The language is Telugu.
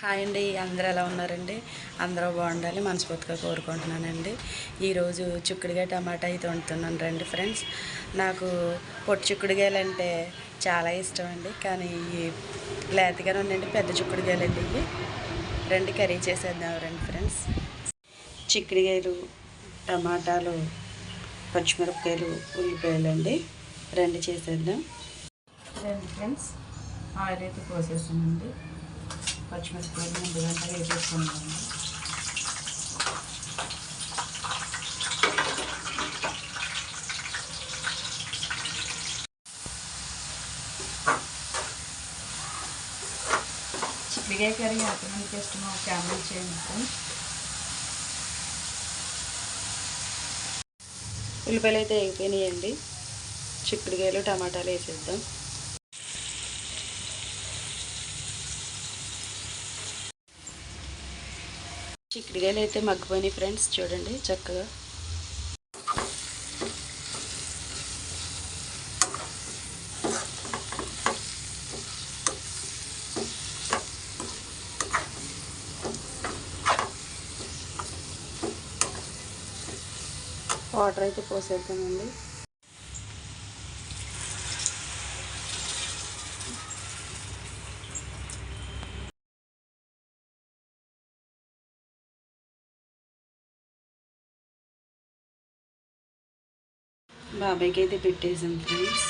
హాయ్ అండి అందరూ ఎలా ఉన్నారండి? అందరూ బాగుండాలి మనస్ఫూర్తిగా కోరుకుంటున్నానండి. ఈరోజు చిక్కుడుగా టమాటా అయితే వండుతున్నాను రండి ఫ్రెండ్స్. నాకు పొట్టు చిక్కుడుగాయలు అంటే చాలా ఇష్టం అండి కానీ ఈ లేతగానే ఉండండి పెద్ద చిక్కుడుగాయలు అండి ఇవి. రండి కర్రీ చేసేద్దాం రండి ఫ్రెండ్స్. చిక్కుడుగాయలు టమాటాలు పచ్చిమిరపకాయలు ఉల్లిపాయలు అండి రండి చేసేద్దాం. రండి ఫ్రెండ్స్ ఆయిల్ అయితే పోసేసానండి పచ్చిమిరపకాయలు ముందు గంట వేసేసుకున్నాను చిక్కుడుకాయ కర్రీ ఎంతమందికి ఇష్టమో కామెంట్ చేయండి ఉల్లిపాయలు అయితే వేగిపోయినాయండి. చిక్కుడుకాయలు టమాటాలు వేసేద్దాం. చిక్కుడుకాయలు అయితే మగ్గిపోయినాయి ఫ్రెండ్స్ చూడండి చక్కగా. వాటర్ అయితే పోసేద్దామండి. బాబాయ్కి అయితే పెట్టేసాం ఫ్రెండ్స్